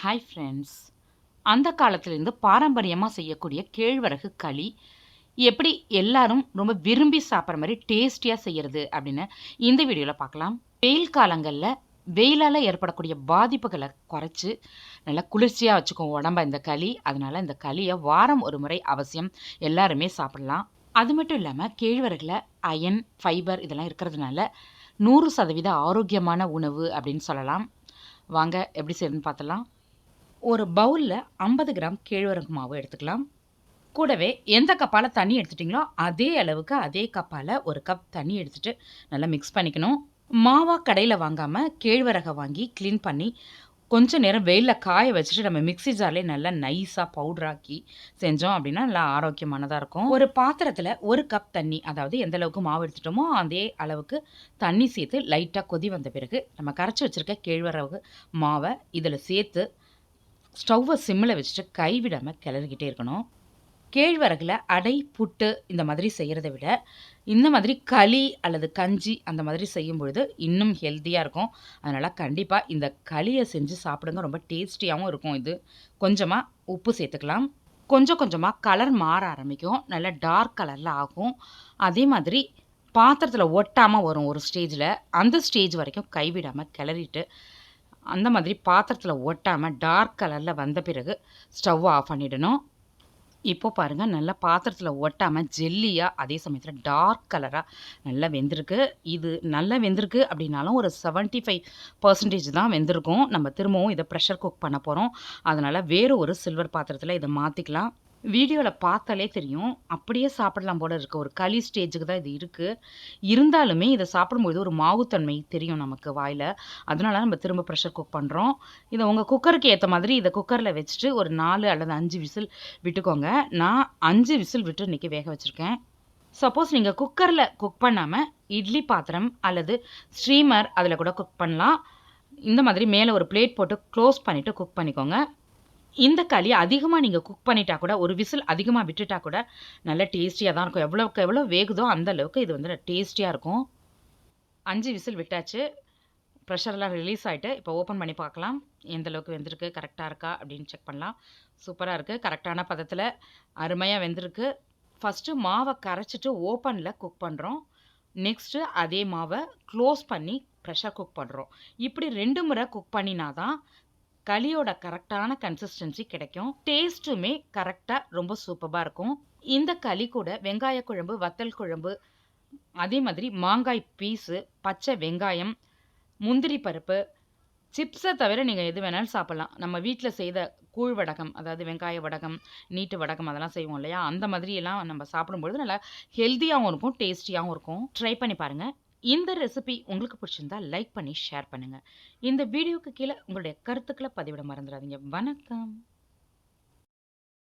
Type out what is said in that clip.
Hi friends அந்த காலத்துலேருந்து பாரம்பரியமாக செய்யக்கூடிய கேழ்வரகு களி எப்படி எல்லாரும் ரொம்ப விரும்பி சாப்பிட்ற மாதிரி டேஸ்டியாக செய்கிறது அப்படின்னு இந்த வீடியோவில் பார்க்கலாம். வெயில் காலங்களில் வெயிலால் ஏற்படக்கூடிய பாதிப்புகளை குறைச்சி நல்லா குளிர்ச்சியாக வச்சுக்கும் உடம்ப இந்த களி. அதனால் இந்த களியை வாரம் ஒரு முறை அவசியம் எல்லாருமே சாப்பிடலாம். அது மட்டும் இல்லாமல் கேழ்வரகில் அயன் ஃபைபர் இதெல்லாம் இருக்கிறதுனால நூறு சதவீத ஆரோக்கியமான உணவு அப்படின்னு சொல்லலாம். வாங்க எப்படி செய்யணும்னு பார்த்தலாம் ஒரு பவுலில் ஐம்பது கிராம் கேழ்வரகு மாவு எடுத்துக்கலாம். கூடவே எந்த கப்பால் தண்ணி எடுத்துட்டிங்களோ அதே அளவுக்கு அதே கப்பால் ஒரு கப் தண்ணி எடுத்துகிட்டு நல்லா மிக்ஸ் பண்ணிக்கணும். மாவா கடையில் வாங்காமல் கேழ்வரகை வாங்கி க்ளீன் பண்ணி கொஞ்சம் நேரம் வெயிலில் காய வச்சுட்டு நம்ம மிக்ஸி ஜார்லேயே நல்லா நைஸாக பவுட்ராக்கி செஞ்சோம் அப்படின்னா நல்லா ஆரோக்கியமானதாக இருக்கும். ஒரு பாத்திரத்தில் ஒரு கப் தண்ணி அதாவது எந்த அளவுக்கு மாவு எடுத்துட்டோமோ அதே அளவுக்கு தண்ணி சேர்த்து லைட்டாக கொதி வந்த பிறகு நம்ம கரைச்சி வச்சுருக்க கேழ்வரகு மாவை இதில் சேர்த்து ஸ்டவ்வை சிம்மில் வச்சுட்டு கைவிடாமல் கிளறிக்கிட்டே இருக்கணும். கேழ்வரகில் அடை புட்டு இந்த மாதிரி செய்கிறத விட இந்த மாதிரி களி அல்லது கஞ்சி அந்த மாதிரி செய்யும் பொழுது இன்னும் ஹெல்த்தியாக இருக்கும். அதனால் கண்டிப்பாக இந்த களியை செஞ்சு சாப்பிடுங்க. ரொம்ப டேஸ்டியாகவும் இருக்கும் இது. கொஞ்சமாக உப்பு சேர்த்துக்கலாம். கொஞ்சம் கொஞ்சமாக கலர் மாற ஆரம்பிக்கும். நல்லா டார்க் கலரில் ஆகும். அதே மாதிரி பாத்திரத்தில் ஒட்டாமல் வரும் ஒரு ஸ்டேஜில் அந்த ஸ்டேஜ் வரைக்கும் கைவிடாமல் கிளறிட்டு அந்த மாதிரி பாத்திரத்தில் ஒட்டாமல் டார்க் கலரில் வந்த பிறகு ஸ்டவ் ஆஃப் பண்ணிடணும். இப்போ பாருங்கள் நல்லா பாத்திரத்தில் ஒட்டாமல் ஜெல்லியாக அதே சமயத்தில் டார்க் கலராக நல்லா வெந்திருக்கு. இது நல்லா வெந்திருக்கு அப்படின்னாலும் ஒரு செவன்ட்டி ஃபைவ் பர்சன்டேஜ் தான் வெந்திருக்கும். நம்ம திரும்பவும் இதை ப்ரெஷர் குக் பண்ண போகிறோம் அதனால் வேறு ஒரு சில்வர் பாத்திரத்தில் இதை மாற்றிக்கலாம் வீடியோவில் பார்த்தாலே தெரியும். அப்படியே சாப்பிடலாம் போல இருக்க. ஒரு களி ஸ்டேஜுக்கு தான் இது இருக்குது இருந்தாலுமே இதை சாப்பிடும்போது ஒரு மாவுத்தன்மை தெரியும் நமக்கு வாயில். அதனால நம்ம திரும்ப ப்ரெஷர் குக் பண்ணுறோம் இதை உங்கள் குக்கருக்கு ஏற்ற மாதிரி இதை குக்கரில் வச்சுட்டு ஒரு நாலு அல்லது அஞ்சு விசில் விட்டுக்கோங்க. நான் அஞ்சு விசில் விட்டு இன்றைக்கி வேக வச்சுருக்கேன். சப்போஸ் நீங்கள் குக்கரில் குக் பண்ணாமல் இட்லி பாத்திரம் அல்லது ஸ்ட்ரீமர் அதில் கூட குக் பண்ணலாம். இந்த மாதிரி மேலே ஒரு பிளேட் போட்டு க்ளோஸ் பண்ணிவிட்டு குக் பண்ணிக்கோங்க. இந்த களி அதிகமாக நீங்கள் குக் பண்ணிட்டா கூட ஒரு விசில் அதிகமாக விட்டுட்டா கூட நல்ல டேஸ்டியாக தான் இருக்கும். எவ்வளோக்கு எவ்வளோ வேகுதோ அந்த அளவுக்கு இது வந்து டேஸ்டியாக இருக்கும். அஞ்சு விசில் விட்டாச்சு. ப்ரெஷர்லாம் ரிலீஸ் ஆகிட்டு இப்போ ஓப்பன் பண்ணி பார்க்கலாம். எந்த அளவுக்கு வெந்திருக்கு கரெக்டாக இருக்கா அப்படின்னு செக் பண்ணலாம். சூப்பராக இருக்குது கரெக்டான பதத்தில் அருமையாக வெந்திருக்கு. ஃபஸ்ட்டு மாவை கரைச்சிட்டு ஓப்பனில் குக் பண்ணுறோம் நெக்ஸ்ட்டு அதே மாவை க்ளோஸ் பண்ணி ப்ரெஷர் குக் பண்ணுறோம் இப்படி ரெண்டு முறை குக் பண்ணினா தான் களியோட கரெக்டான கன்சிஸ்டன்சி கிடைக்கும். டேஸ்ட்டுமே கரெக்டாக ரொம்ப சூப்பராக இருக்கும். இந்த களி கூட வெங்காய குழம்பு வத்தல் குழம்பு அதே மாதிரி மாங்காய் பீஸு பச்சை வெங்காயம் முந்திரி பருப்பு சிப்ஸை தவிர நீங்கள் எது வேணாலும் சாப்பிட்லாம். நம்ம வீட்டில் செய்த கூழ் வடகம் அதாவது வெங்காய வடகம் நீட்டு வடகம் அதெல்லாம் செய்வோம் இல்லையா? அந்த மாதிரியெல்லாம் நம்ம சாப்பிடும்பொழுது நல்லா ஹெல்த்தியாகவும் இருக்கும் டேஸ்டியாகவும் இருக்கும். ட்ரை பண்ணி பாருங்கள் இந்த ரெசிபி உங்களுக்கு பிடிச்சிருந்தா லைக் பண்ணி ஷேர் பண்ணுங்கள் இந்த வீடியோக்கு கீழே உங்களுடைய கருத்துக்களை பதிவிட மறந்துடாதீங்க. வணக்கம்.